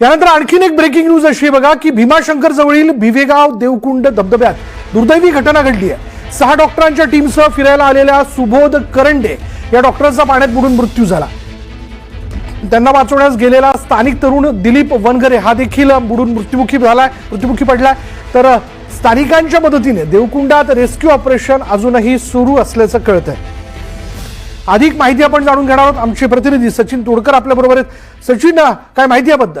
यानंतर आणखीन एक ब्रेकिंग न्यूज अशी बघा की भीमाशंकर जवळील भिवेगाव देवकुंड धबधब्यात दुर्दैवी घटना घडली आहे. सहा डॉक्टरांच्या टीमसह फिरायला आलेल्या सुबोध करंडे या डॉक्टरांचा पाण्यात बुडून मृत्यू झाला. त्यांना वाचवण्यास गेलेला स्थानिक तरुण दिलीप वनगरे हा देखील बुडून मृत्युमुखी झालाय मृत्युमुखी पडलाय. तर स्थानिकांच्या मदतीने देवकुंडात रेस्क्यू ऑपरेशन अजूनही सुरू असल्याचं कळत आहे अधिक माहिती आपण जाणून घेणार आहोत. आमचे प्रतिनिधी सचिन तोडकर आपल्याबरोबर आहेत. सचिन काय माहिती याबद्दल?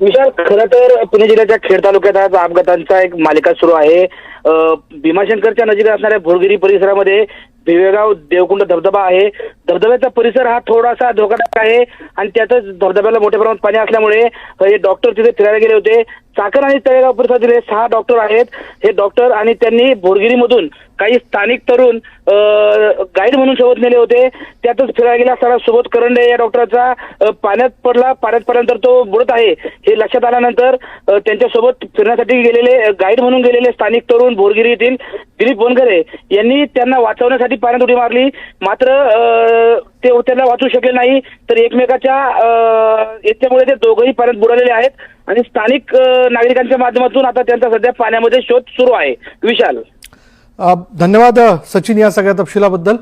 विशाल खरं तर पुणे जिल्ह्याच्या खेड तालुक्यात आज अपघातांचा एक मालिका सुरू आहे. भीमाशंकरच्या नजीक असणाऱ्या भोरगिरी परिसरामध्ये भिवेगाव देवकुंड धबधबा आहे. धबधब्याचा परिसर हा थोडासा धोकादायक आहे आणि त्यातच धबधब्याला मोठ्या प्रमाणात पाणी असल्यामुळे हे डॉक्टर तिथे फिरायला गेले होते. चाकण आणि तळेगाव परिसरातील हे सहा डॉक्टर आहेत. हे डॉक्टर आणि त्यांनी भोरगिरीमधून काही स्थानिक तरुण गाईड म्हणून सोबत नेले होते. त्यातच फिरायला गेला असताना सुबोध करंडे या डॉक्टरचा पाण्यात पडला. पाण्यात पडल्यानंतर तो बुडत आहे. हे लक्षात आल्यानंतर त्यांच्यासोबत फिरण्यासाठी गेलेले गाईड म्हणून गेलेले स्थानिक तरुण भोरगिरी येथील दिलीप बोनकरे यांनी त्यांना वाचवण्यासाठी पाण्यात उडी मारली. मात्र ते त्यांना वाचू शकले नाही. तर एकमेकाच्या याच्यामुळे ते दोघंही पाण्यात बुडालेले आहेत. आणि स्थानिक नागरिकांच्या माध्यमातून आता त्यांचा सध्या पाण्यामध्ये शोध सुरू आहे. विशाल. धन्यवाद सचिन या सगळ्या तपशिलाबद्दल.